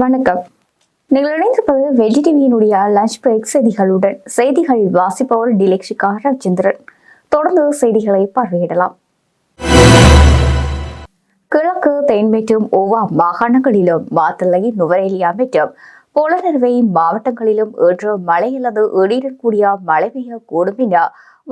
வணக்கம். நீங்கள் இணைந்திருப்பது வெஜி டிவியினுடைய லஞ்ச் பிரேக் செய்திகளுடன். செய்திகள் வாசிப்பவர் டிலக்ஷிகா ரவிச்சந்திரன் தொடர்ந்து செய்திகளை பார்வையிடலாம். கிழக்கு தென் மற்றும் ஓவா மாகாணங்களிலும் மாத்தலை நுவரேலியா மற்றும் புலனறுவை மாவட்டங்களிலும் இன்று மழை அல்லது இடியுடன் கூடிய மழை பெய்யக்கூடும் என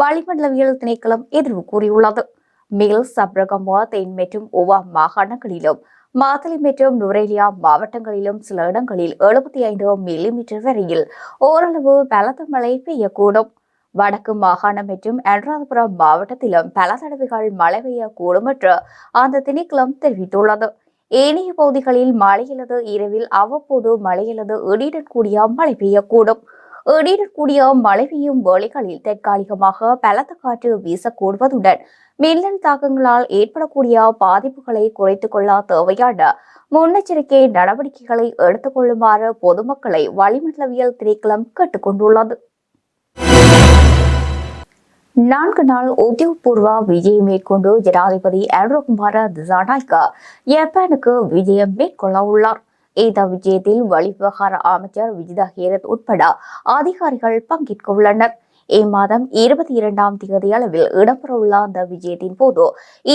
வளிமண்டலவியல் திணைக்களம் எதிர்வு கூறியுள்ளது. மேல் சப்ரகமுவா தென் மற்றும் ஓவா மாகாணங்களிலும் மாத்தளை மற்றும் நுரேலியா மாவட்டங்களிலும் சில இடங்களில் எழுபத்தி ஐந்து மில்லிமீட்டர் வரையில் ஓரளவு பலத்த மழை பெய்யக்கூடும். வடக்கு மாகாணம் மற்றும் அனுராதபுரம் மாவட்டத்திலும் பல தடவைகள் மழை பெய்யக்கூடும் என்று அந்த திணைக்களம் தெரிவித்துள்ளது. ஏனைய பகுதிகளில் மழையிலது இரவில் அவ்வப்போது மழையிலது இடியுடன் கூடிய மழை பெய்யக்கூடும். இடியுடன் மழை பெய்யும் வேளைகளில் தற்காலிகமாக பலத்த காற்று வீசக்கூடுவதுடன் மின்னல் தாக்கங்களால் ஏற்படக்கூடிய பாதிப்புகளை குறைத்துக் கொள்ள தேவையான முன்னெச்சரிக்கை நடவடிக்கைகளை எடுத்துக் கொள்ளுமாறு பொதுமக்களை வளிமண்டலவியல் திணைக்களம் கேட்டுக்கொண்டுள்ளது. நான்கு நாள் உத்தியோகபூர்வ விஜயம் மேற்கொண்டு ஜனாதிபதி அனுரகுமார திசாநாயக்கா ஜப்பானுக்கு விஜயம் மேற்கொள்ள உள்ளார். இந்த விஜயத்தில் வெளிவிவகார அமைச்சர் விஜிதா ஹேரத் உட்பட அதிகாரிகள் பங்கேற்க உள்ளனர். இம்மாதம் இருபத்தி இரண்டாம் தேதி அளவில் இடம்பெறவுள்ள அந்த விஜயத்தின் போது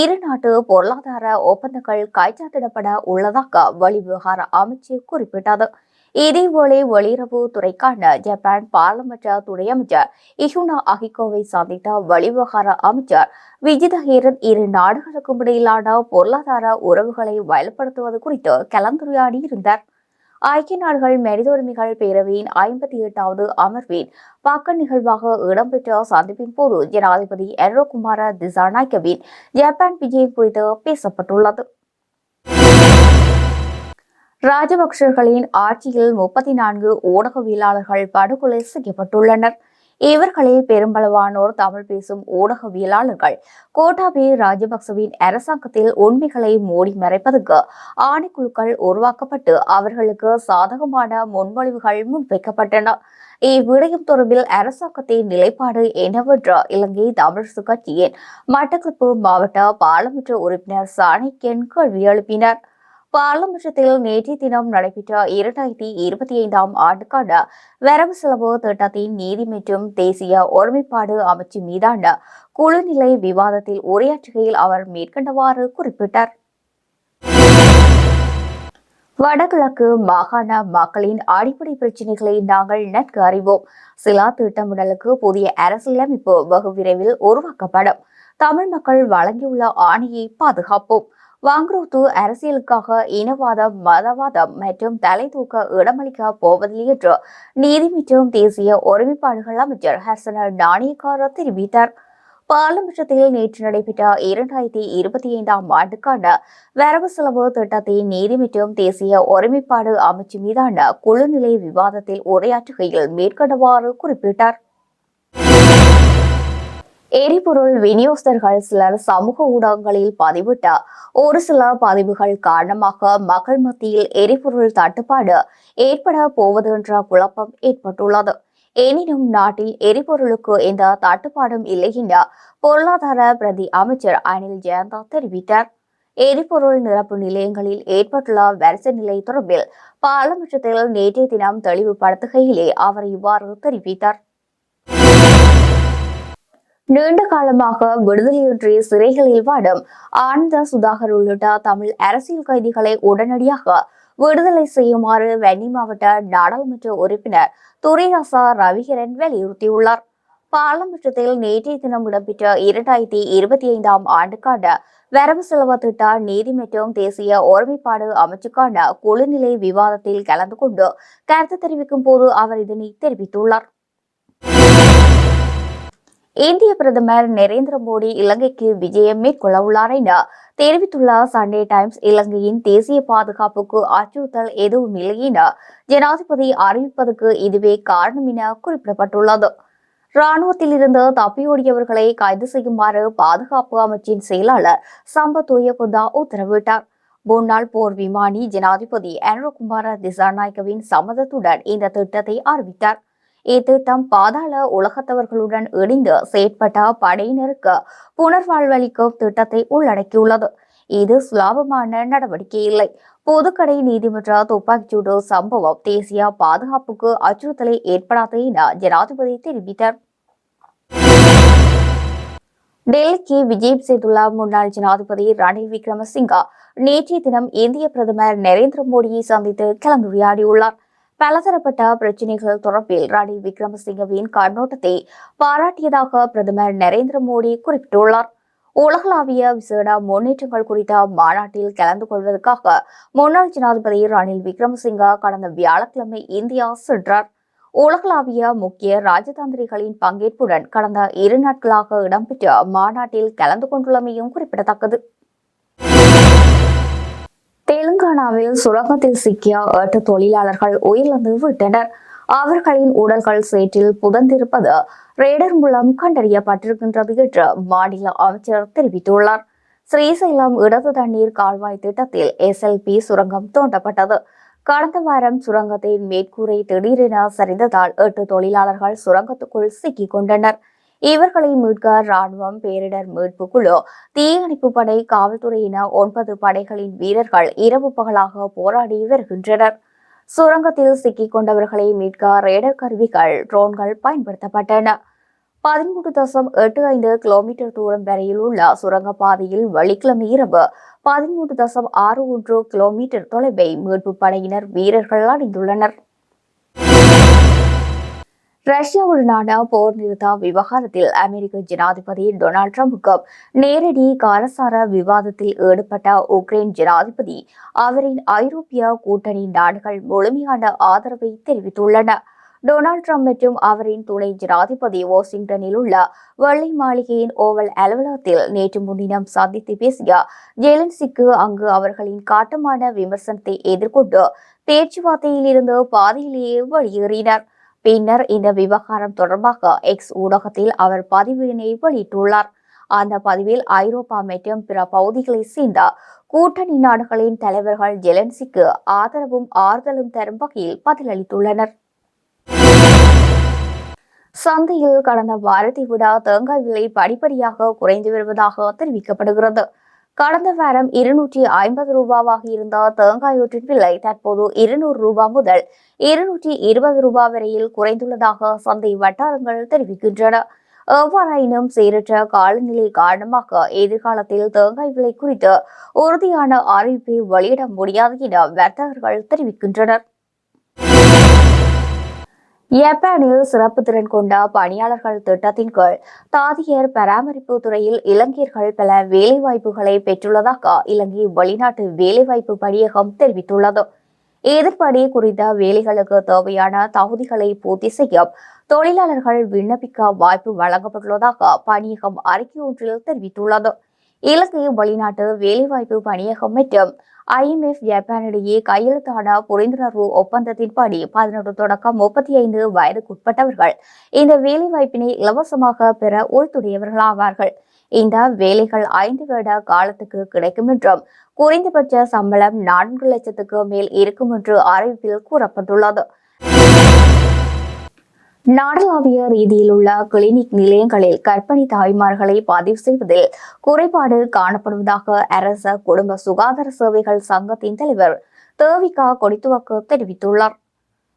இரு நாட்டு பொருளாதார ஒப்பந்தங்கள் கைச்சாத்திடப்பட உள்ளதாக வெளிவிவகார அமைச்சு குறிப்பிட்டது. இதேவேளை வெளியுறவு துறைக்கான ஜப்பான் பாராளுமன்ற துணை அமைச்சர் இஹுனா அகிகோவை சந்தித்த வெளிவகார அமைச்சர் விஜித ஹேரன் இரு நாடுகளுக்கும் இடையிலான பொருளாதார உறவுகளை வலுப்படுத்துவது குறித்து கலந்துரையாடி இருந்தார் ஐக்கிய நாடுகள் மனித உரிமைகள் பேரவையின் ஐம்பத்தி எட்டாவது அமர்வின் பக்க நிகழ்வாக இடம்பெற்ற சந்திப்பின் போது ஜனாதிபதி எரோகுமார திசாநாயக்கவின் ஜப்பான் விஜயம் குறித்து பேசப்பட்டுள்ளது. ராஜபக்சர்களின் ஆட்சியில் முப்பத்தி நான்கு ஊடகவியலாளர்கள் படுகொலை செய்யப்பட்டுள்ளனர். இவர்களில் பெரும்பளவானோர் தமிழ் பேசும் ஊடகவியலாளர்கள். கோட்டாபே ராஜபக்சவின் அரசாங்கத்தில் உண்மைகளை மூடி மறைப்பதற்கு ஆணைக்குழுக்கள் உருவாக்கப்பட்டு அவர்களுக்கு சாதகமான முன்மொழிவுகள் முன்வைக்கப்பட்டன. இவ்விடயம் தொடர்பில் அரசாங்கத்தின் நிலைப்பாடு என்னவென்று இலங்கை தமிழரசு கட்சியின் மட்டக்களப்பு மாவட்ட பாராளுமன்ற உறுப்பினர் சாணி கேள்வி எழுப்பினர். பாராளுமன்றத்தில் நேற்றைய தினம் நடைபெற்ற இரண்டாயிரத்தி இருபத்தி ஐந்தாம் ஆண்டுக்கான வரவு செலவு திட்டத்தின் நீதி மற்றும் தேசிய ஒருமைப்பாடு அமைச்சு மீதான குழுநிலை விவாதத்தில் உரையாற்றுகையில் அவர் மேற்கண்டவாறு குறிப்பிட்டார். வடகிழக்கு மாகாண மக்களின் அடிப்படை பிரச்சினைகளை நாங்கள் நன்கு அறிவோம். சிலா திட்டமிடலுக்கு புதிய அரசியலமைப்பு வெகு விரைவில் உருவாக்கப்படும். தமிழ் மக்கள் வழங்கியுள்ள ஆணையை பாதுகாப்போம். வாங்குரோத்து அரசியலுக்காக இனவாதம் மதவாதம் மற்றும் தலை தூக்க இடமளிக்க போவதில்லை என்று நீதி மற்றும் தேசிய ஒருமைப்பாடுகள் அமைச்சர் ஹசன நாணயக்கார தெரிவித்தார். பாராளுமன்றத்தில் நேற்று நடைபெற்ற இரண்டாயிரத்தி இருபத்தி ஐந்தாம் ஆண்டுக்கான வரவு செலவு திட்டத்தின் நீதி மற்றும் தேசிய ஒருமைப்பாடு அமைச்சு மீதான குழுநிலை விவாதத்தில் உரையாற்றுகையில் மேற்கண்டவாறு குறிப்பிட்டார். எரிபொருள் விநியோகஸ்தர்கள் சிலர் சமூக ஊடகங்களில் பதிவிட்ட ஒரு சில பதிவுகள் காரணமாக மக்கள் மத்தியில் எரிபொருள் தட்டுப்பாடு ஏற்பட போவது என்ற குழப்பம் ஏற்பட்டுள்ளது. எனினும் நாட்டில் எரிபொருளுக்கு எந்த தட்டுப்பாடும் இல்லை என்ற பொருளாதார பிரதி அமைச்சர் அனில் ஜெயந்தா தெரிவித்தார். எரிபொருள் நிரப்பு நிலையங்களில் ஏற்பட்டுள்ள வரிசை நிலை தொடர்பில் பாராளுமன்றத்தில் நேற்றைய தினம் தெளிவுபடுத்துகையிலே அவர் இவ்வாறு தெரிவித்தார். நீண்ட காலமாக விடுதலையின்றி சிறைகளில் வாடும் ஆனந்த சுதாகர் உள்ளிட்ட தமிழ் அரசியல் கைதிகளை உடனடியாக விடுதலை செய்யுமாறு வன்னி மாவட்ட நாடாளுமன்ற உறுப்பினர் துரைராசா ரவிகரன் வலியுறுத்தியுள்ளார். பாராளுமன்றத்தில் நேற்றைய தினம் இடம்பெற்ற இரண்டாயிரத்தி இருபத்தி ஐந்தாம் ஆண்டுக்கான வரவு செலவு திட்ட நீதி மற்றும் தேசிய ஒருமைப்பாடு அமைச்சுக்கான குழுநிலை விவாதத்தில் கலந்து கொண்டு கருத்து தெரிவிக்கும் போது அவர் இதனை தெரிவித்துள்ளார். இந்திய பிரதமர் நரேந்திர மோடி இலங்கைக்கு விஜயம் மேற்கொள்ள உள்ளார் என தெரிவித்துள்ள சண்டே டைம்ஸ். இலங்கையின் தேசிய பாதுகாப்புக்கு அச்சுறுத்தல் எதுவும் இல்லை என ஜனாதிபதி அறிவிப்பதற்கு இதுவே காரணம் என குறிப்பிடப்பட்டுள்ளது. ராணுவத்தில் இருந்து தப்பியோடியவர்களை கைது செய்யுமாறு பாதுகாப்பு அமைச்சின் செயலாளர் சம்பத் உயகுந்தா உத்தரவிட்டார். முன்னாள் போர் விமானி ஜனாதிபதி அனுரகுமார திசாநாயக்கவின் சம்மதத்துடன் இந்த திட்டத்தை அறிவித்தார். இத்திட்டம் பாதாள உலகத்தவர்களுடன் இணைந்து செயற்பட்ட படையினருக்கு புனர்வாழ்வளிக்கும் திட்டத்தை உள்ளடக்கியுள்ளது. இது சுலாபமான நடவடிக்கை இல்லை. பொதுக்கடை நீதிமன்ற துப்பாக்கிச்சூடு சம்பவம் தேசிய பாதுகாப்புக்கு அச்சுறுத்தலை ஏற்படாது என ஜனாதிபதி தெரிவித்தார். டெல்லிக்கு விஜயம் செய்துள்ள முன்னாள் ஜனாதிபதி ரணில் விக்ரமசிங்கா நேற்றைய தினம் இந்திய பிரதமர் நரேந்திர மோடியை சந்தித்து கலந்துரையாடியுள்ளார். பலதரப்பட்ட பிரச்சினைகள் தொடர்பில் ரணில் விக்ரமசிங்கவின் கண்ணோட்டத்தை பாராட்டியதாக பிரதமர் நரேந்திர மோடி குறிப்பிட்டுள்ளார். உலகளாவிய விசேட முன்னேற்றங்கள் குறித்த மாநாட்டில் கலந்து கொள்வதற்காக முன்னாள் ஜனாதிபதி ரணில் விக்ரமசிங்கா கடந்த வியாழக்கிழமை இந்தியா சென்றார். உலகளாவிய முக்கிய ராஜதந்திரிகளின் பங்கேற்புடன் கடந்த இரு நாட்களாக இடம்பெற்ற மாநாட்டில் கலந்து கொண்டுள்ளமையும் குறிப்பிடத்தக்கது. தெலுங்கானாவில் சுரங்கத்தில் சிக்கிய எட்டு தொழிலாளர்கள் உயிரிழந்து விட்டனர். அவர்களின் உடல்கள் சேற்றில் புதந்திருப்பது ரேடர் மூலம் கண்டறியப்பட்டிருக்கின்றது என்று மாநில அமைச்சர் தெரிவித்துள்ளார். ஸ்ரீசைலம் இடது தண்ணீர் கால்வாய் திட்டத்தில் எஸ்எல்பி சுரங்கம் தோண்டப்பட்டது. கடந்த வாரம் சுரங்கத்தின் மேற்கூரை திடீரென சரிந்ததால் எட்டு தொழிலாளர்கள் சுரங்கத்துக்குள் சிக்கிக் கொண்டனர். இவர்களை மீட்க ராணுவம் பேரிடர் மீட்பு குழு தீயணைப்பு படை காவல்துறையின ஒன்பது படைகளின் வீரர்கள் இரவு பகலாக போராடி வருகின்றனர். சுரங்கத்தில் சிக்கிக் கொண்டவர்களை மீட்க ரேடர் கருவிகள் ட்ரோன்கள் பயன்படுத்தப்பட்டன. பதிமூன்று தசம் எட்டு ஐந்து கிலோமீட்டர் தூரம் வரையில் உள்ள சுரங்கப்பாதையில் வெள்ளிக்கிழமை இரவு பதிமூன்று தசம் ஆறு ஒன்று கிலோமீட்டர் தொலைவை மீட்பு படையினர் வீரர்கள் அடைந்துள்ளனர் ரஷ்யாவுடனான போர் நிறுத்த விவகாரத்தில் அமெரிக்க ஜனாதிபதி டொனால்ட் ட்ரம்புக்கு நேரடி காரசார விவாதத்தில் ஈடுபட்ட உக்ரைன் ஜனாதிபதி அவரின் ஐரோப்பிய கூட்டணி நாடுகள் முழுமையான ஆதரவை தெரிவித்துள்ளன. டொனால்ட் ட்ரம்ப் மற்றும் அவரின் துணை ஜனாதிபதி வாஷிங்டனில் உள்ள வெள்ளை மாளிகையின் ஓவல் அலுவலகத்தில் நேற்று முன்தினம் சந்தித்து பேசிய ஜெலன்சிக்கு அங்கு அவர்களின் காட்டமான விமர்சனத்தை எதிர்கொண்டு பேச்சுவார்த்தையில் இருந்து பாதியிலேயே வெளியேறினர். பின்னர் இந்த விவகாரம் தொடர்பாக எக்ஸ் ஊடகத்தில் அவர் பதிவினை வெளியிட்டுள்ளார். அந்த பதிவில் ஐரோப்பா மற்றும் பிற பகுதிகளை சேர்ந்த கூட்டணி நாடுகளின் தலைவர்கள் ஜெலன்சிக்கு ஆதரவும் ஆறுதலும் தரும் வகையில் பதிலளித்துள்ளனர். சந்தையில் கடந்த வாரத்தை விட தேங்காய் விலை படிப்படியாக குறைந்து வருவதாக தெரிவிக்கப்படுகிறது. கடந்த வாரம் இருநூற்றி ஐம்பது ரூபாவாக இருந்த தேங்காயூற்றின் விலை தற்போது இருநூறு ரூபாய் முதல் இருநூற்றி இருபது ரூபாய் வரையில் குறைந்துள்ளதாக சந்தை வட்டாரங்கள் தெரிவிக்கின்றன. எவ்வாறாயினும் சீரற்ற காலநிலை காரணமாக எதிர்காலத்தில் தேங்காய் விலை குறித்து உறுதியான அறிவிப்பை வெளியிட முடியாது என வர்த்தகர்கள் தெரிவிக்கின்றனர். ஜப்பானில் சிறப்பு திறன் கொண்ட பணியாளர்கள் திட்டத்தின் கீழ் தாதியர் பராமரிப்பு துறையில் இலங்கையர்கள் பல வேலைவாய்ப்புகளை பெற்றுள்ளதாக இலங்கை வெளிநாட்டு வேலைவாய்ப்பு பணியகம் தெரிவித்துள்ளது. இதன்படி குறித்த வேலைகளுக்கு தேவையான தகுதிகளை பூர்த்தி செய்ய தொழிலாளர்கள் விண்ணப்பிக்க வாய்ப்பு வழங்கப்பட்டுள்ளதாக பணியகம் அறிக்கை ஒன்றில் தெரிவித்துள்ளது. இலங்கை வெளிநாட்டு வேலைவாய்ப்பு பணியகம் மற்றும் ஐஎம்எஃப் ஜப்பானிடையே கையெழுத்தான புரிந்துணர்வு ஒப்பந்தத்தின்படி பதினொன்று தொடக்கம் முப்பத்தி ஐந்து வயதுக்குட்பட்டவர்கள். இந்த வேலைவாய்ப்பினை இலவசமாக பெற உள்துடையவர்களாவார்கள் இந்த வேலைகள் ஐந்து வருட காலத்துக்கு கிடைக்கும் என்றும் குறைந்தபட்ச சம்பளம் நான்கு லட்சத்துக்கு மேல் இருக்கும் என்று அறிவிப்பில் கூறப்பட்டுள்ளது. நாடளாவிய ரீதியில் உள்ள கிளினிக் நிலையங்களில் கர்ப்பிணி தாய்மார்களை பதிவு செய்வதில் குறைபாடு காணப்படுவதாக அரச குடும்ப சுகாதார சேவைகள் சங்கத்தின் தலைவர் தேவிகா கொடித்துவக்கு தெரிவித்துள்ளார்.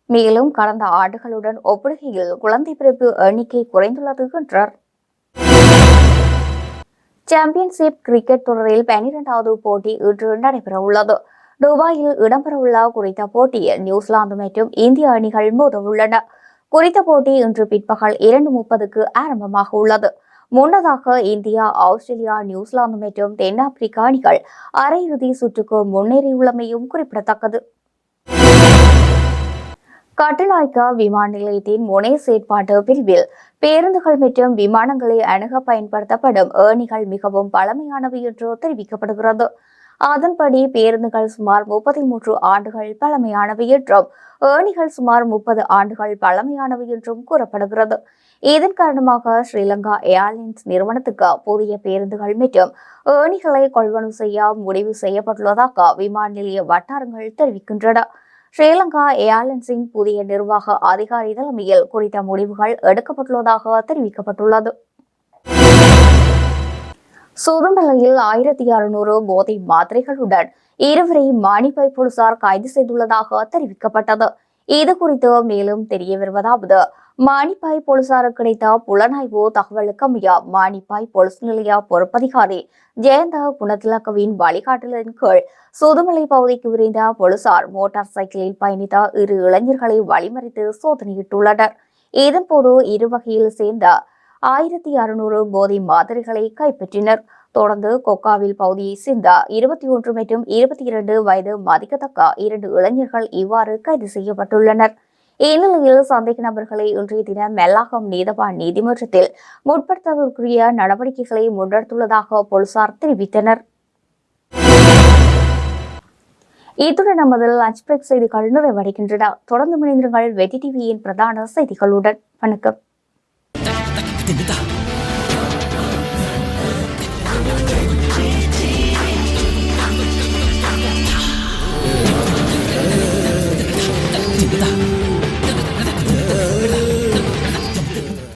மேலும் கடந்த ஆண்டுகளுடன் ஒப்பிடுகையில் குழந்தை பிறப்பு எண்ணிக்கை குறைந்துள்ளது என்றார். சாம்பியன்ஷிப் கிரிக்கெட் தொடரில் பனிரெண்டாவது போட்டி இன்று நடைபெறவுள்ளது. துபாயில் இடம்பெறவுள்ள குறித்த போட்டியில் நியூசிலாந்து மற்றும் இந்திய அணிகள் மோதவுள்ளன. உள்ளன குறித்த போட்டி இன்று பிற்பகல் இரண்டு முப்பதுக்கு ஆரம்பமாக உள்ளது. முன்னதாக இந்தியா ஆஸ்திரேலியா நியூசிலாந்து மற்றும் தென்னாப்பிரிக்கா அணிகள் அரையிறுதி சுற்றுக்கு முன்னேறியுள்ளமையும் குறிப்பிடத்தக்கது. கட்டுநாய்க்கா விமான நிலையத்தின் முனை செயற்பாட்டு பிரிவில் பேருந்துகள் மற்றும் விமானங்களை அணுக பயன்படுத்தப்படும் ஏணிகள் மிகவும் பழமையானவை என்று தெரிவிக்கப்படுகிறது. அதன்படி பேருந்துகள் சுமார் முப்பத்தி மூன்று ஆண்டுகள் பழமையானவை என்றும் ஏணிகள் சுமார் முப்பது ஆண்டுகள் பழமையானவை என்றும் கூறப்படுகிறது. இதன் காரணமாக ஸ்ரீலங்கா ஏர்லைன்ஸ் நிறுவனத்துக்கு புதிய பேருந்துகள் மற்றும் ஏணிகளை கொள்வனவு செய்ய முடிவு செய்யப்பட்டுள்ளதாக விமான நிலைய வட்டாரங்கள் தெரிவிக்கின்றன. ஸ்ரீலங்கா ஏர்லைன்ஸின் புதிய நிர்வாக அதிகாரி தலைமையில் குறித்த முடிவுகள் எடுக்கப்பட்டுள்ளதாக தெரிவிக்கப்பட்டுள்ளது. சுதுமலையில் ஆயிரத்தி அறுநூறு போதை மாத்திரைகளுடன் இருவரை மானிப்பாய் போலீசார் கைது செய்துள்ளதாக தெரிவிக்கப்பட்டது. இது குறித்து மேலும் தெரிய வருவதாவது மானிப்பாய் போலீசாருக்கு கிடைத்த புலனாய்வு தகவலுக்கு அமைய மானிப்பாய் போலீஸ் நிலைய பொறுப்பதிகாரி ஜெயந்த குணத்திலக்கவின் வழிகாட்டலின் கீழ் சுதுமலை பகுதிக்கு விரைந்த போலீசார் மோட்டார் சைக்கிளில் பயணித்த இரு இளைஞர்களை வழிமறித்து சோதனையிட்டுள்ளனர். இதன்போது இரு வகையில் சேர்ந்த ஆயிரத்தி அறுநூறு போதை மாதிரிகளை கைப்பற்றினர். தொடர்ந்து கொக்காவில் பகுதியை சேர்ந்த இருபத்தி ஒன்று மற்றும் இருபத்தி இரண்டு வயது மதிக்கத்தக்க இரண்டு இளைஞர்கள் இவ்வாறு கைது செய்யப்பட்டுள்ளனர். இந்நிலையில் சந்தேக நபர்களை இன்றைய தினம் மெல்லாகம் நீதவான் நீதிமன்றத்தில் முற்படுத்துவதற்குரிய நடவடிக்கைகளை முன்னெடுத்துள்ளதாக போலீசார் தெரிவித்தனர். இத்துடன் நமது லஞ்ச் பிரேக் செய்திகள் நிறைவடைகின்றன. தொடர்ந்து மனிதர்கள் வெட்டி டிவியின் பிரதான செய்திகளுடன். வணக்கம். 等着打。